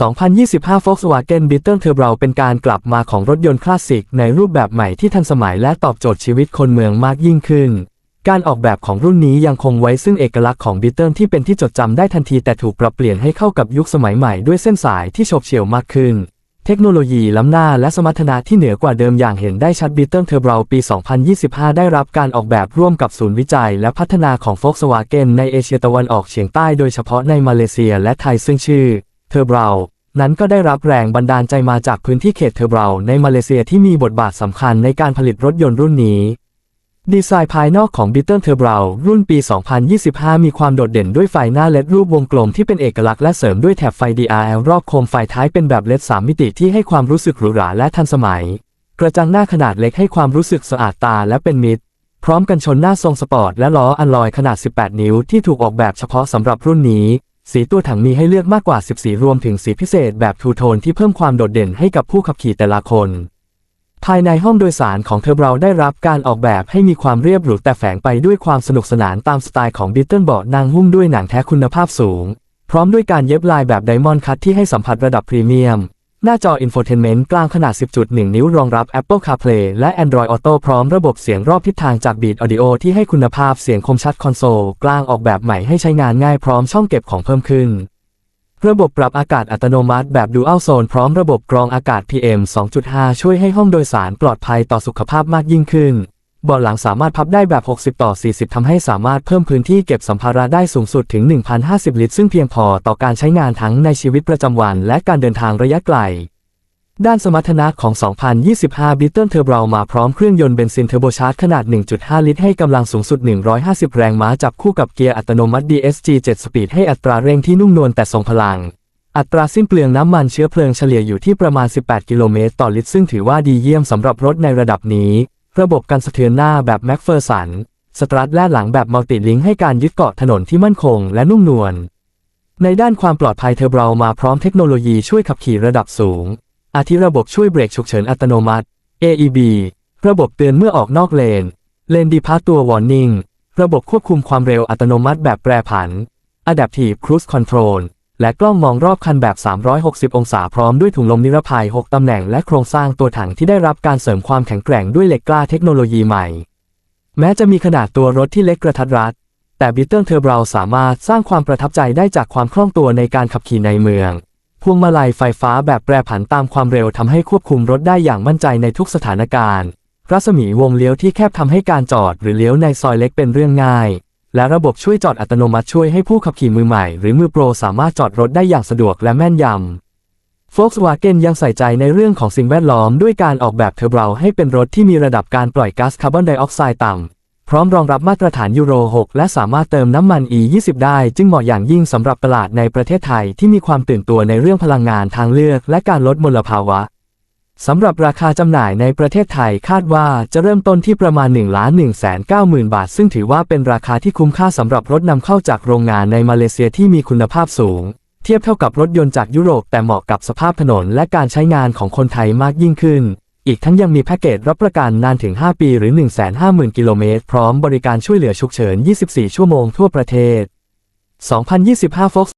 2025 Volkswagen Beetle Turbo เป็นการกลับมาของรถยนต์คลาสสิกในรูปแบบใหม่ที่ทันสมัยและตอบโจทย์ชีวิตคนเมืองมากยิ่งขึ้น การออกแบบของรุ่นนี้ยังคงไว้ซึ่งเอกลักษณ์ของ Beetle ที่เป็นที่จดจำได้ทันทีแต่ถูกปรับเปลี่ยนให้เข้ากับยุคสมัยใหม่ด้วยเส้นสายที่โฉบเฉี่ยวมากขึ้น เทคโนโลยีล้ำหน้าและสมรรถนะที่เหนือกว่าเดิมอย่างเห็นได้ชัด Beetle Turbo ปี 2025 ได้รับการออกแบบร่วมกับศูนย์วิจัย และพัฒนาของ Volkswagen ในเอเชียตะวันออกเฉียงใต้โดยเฉพาะในมาเลเซีย และไทยซึ่งชื่อ เทอร์เบรานั้นก็ได้รับแรงบันดาลใจมาจากพื้นที่เขตเทอร์เบราในมาเลเซียที่มีบทบาทสำคัญในการผลิตรถยนต์รุ่นนี้ ดีไซน์ภายนอกของ Beetle Turbo รุ่นปี 2025 มีความโดดเด่นด้วยไฟหน้าเลดรูปวงกลมที่เป็นเอกลักษณ์และเสริมด้วยแถบไฟ DRL รอบโคมไฟท้ายเป็นแบบเลด3มิติที่ให้ความรู้สึกหรูหราและทันสมัย กระจังหน้าขนาดเล็กให้ความรู้สึกสะอาดตาและเป็นมิตร พร้อมกันชนหน้าทรงสปอร์ตและล้ออัลลอยขนาด 18 นิ้วที่ถูกออกแบบเฉพาะสำหรับรุ่นนี้ สีตัวถังมีให้เลือกมากกว่า 10 สีรวมถึงสีพิเศษแบบทูโทนที่เพิ่มความโดดเด่นให้กับผู้ขับขี่แต่ละคน ภายในห้องโดยสารของเทอร์เบราได้รับการออกแบบให้มีความเรียบหรูแต่แฝงไปด้วยความสนุกสนานตามสไตล์ของบิทเทิลเบาะนางหุ้มด้วยหนังแท้คุณภาพสูง พร้อมด้วยการเย็บลายแบบไดมอนด์คัตที่ให้สัมผัสระดับพรีเมียม หน้าจออินโฟเทนเมนต์กลางขนาด 10.1 นิ้วรองรับ Apple CarPlay และ Android Auto พร้อมระบบเสียงรอบทิศทางจาก Beat Audio ที่ให้คุณภาพเสียงคมชัดคอนโซล กลางออกแบบใหม่ให้ใช้งานง่ายพร้อมช่องเก็บของเพิ่มขึ้น ระบบปรับอากาศอัตโนมัติแบบ Dual Zone พร้อมระบบกรองอากาศ PM 2.5 ช่วยให้ห้องโดยสารปลอดภัยต่อสุขภาพมากยิ่งขึ้น เบาะหลังสามารถพับได้แบบ 60 ต่อ 40 ทำให้สามารถเพิ่มพื้นที่เก็บสัมภาระได้สูงสุดถึง 1,050 ลิตร ซึ่งเพียงพอต่อการใช้งานทั้งในชีวิตประจำวัน และการเดินทางระยะไกล ด้านสมรรถนะของ 2025 Beetle Turbo มาพร้อมเครื่องยนต์เบนซินเทอร์โบชาร์จขนาด 1.5 ลิตร ให้กำลังสูงสุด 150 แรงม้าจับคู่กับเกียร์อัตโนมัติ DSG 7 สปีดให้อัตราเร่งที่นุ่มนวลแต่ทรงพลังอัตราสิ้นเปลืองน้ำมันเชื้อเพลิงเฉลี่ยอยู่ที่ประมาณ 18 กิโลเมตรต่อลิตร ซึ่งถือว่าดีเยี่ยมสำหรับรถในระดับนี้ ระบบการสะเทือนหน้าแบบแม็กเฟอร์สัน สตรัทและหลังแบบมัลติลิงให้การยึดเกาะถนนที่มั่นคงและนุ่มนวล ในด้านความปลอดภัยเทอร์เบรามาพร้อมเทคโนโลยีช่วยขับขี่ระดับสูง อาทิระบบช่วยเบรกฉุกเฉินอัตโนมัติ AEB ระบบเตือนเมื่อออกนอกเลน เลนดีพาตัววอร์นิ่ง ระบบควบคุมความเร็วอัตโนมัติแบบแปรผัน Adaptive Cruise Control และกล้องมองรอบคันแบบ 360 องศาพร้อมด้วยถุงลมนิรภัย 6 ตำแหน่งและโครงสร้างตัวถังที่ได้รับการเสริมความแข็งแกร่งด้วยเหล็กกล้าเทคโนโลยีใหม่ แม้จะมีขนาดตัวรถที่เล็กกระทัดรัด แต่บิทเทิลเทอร์เบราสามารถสร้างความประทับใจได้จากความคล่องตัวในการขับขี่ในเมือง พวงมาลัยไฟฟ้าแบบแปรผันตามความเร็วทำให้ควบคุมรถได้อย่างมั่นใจในทุกสถานการณ์ รัศมีวงเลี้ยวที่แคบทำให้การจอดหรือเลี้ยวในซอยเล็กเป็นเรื่องง่าย และระบบช่วยจอดอัตโนมัติช่วยให้ผู้ขับขี่มือใหม่หรือมือโปรสามารถจอดรถได้อย่างสะดวกและแม่นยำ Volkswagen ยังใส่ใจในเรื่องของสิ่งแวดล้อมด้วยการออกแบบเทอร์เบราให้เป็นรถที่มีระดับการปล่อยก๊าซคาร์บอนไดออกไซด์ต่ำ พร้อมรองรับมาตรฐานยูโร 6 และสามารถเติมน้ำมัน E20 ได้ จึงเหมาะอย่างยิ่งสำหรับตลาดในประเทศไทยที่มีความตื่นตัวในเรื่องพลังงานทางเลือก และการลดมลภาวะ สำหรับราคาจำหน่ายในประเทศไทยคาดว่าจะเริ่มต้นที่ประมาณ 1 1 9 0 0 0 0 บาท ซึ่งถือว่าเป็นราคาที่คุ้มค่าสำหรับรถนำเข้าจากโรงงานในมาเลเซียที่มีคุณภาพสูง เทียบเท่ากับรถยนต์จากยุโรปแต่เหมาะกับสภาพถนนและการใช้งานของคนไทยมากยิ่งขึ้น อีกทั้งยังมีแพ็กเกจรับประกันนานถึง 5 ปีหรือ 150,000 กิโลเมตรพร้อมบริการช่วยเหลือฉุกเฉิน 24 ชั่วโมงทั่วประเทศ 2025 Volkswagen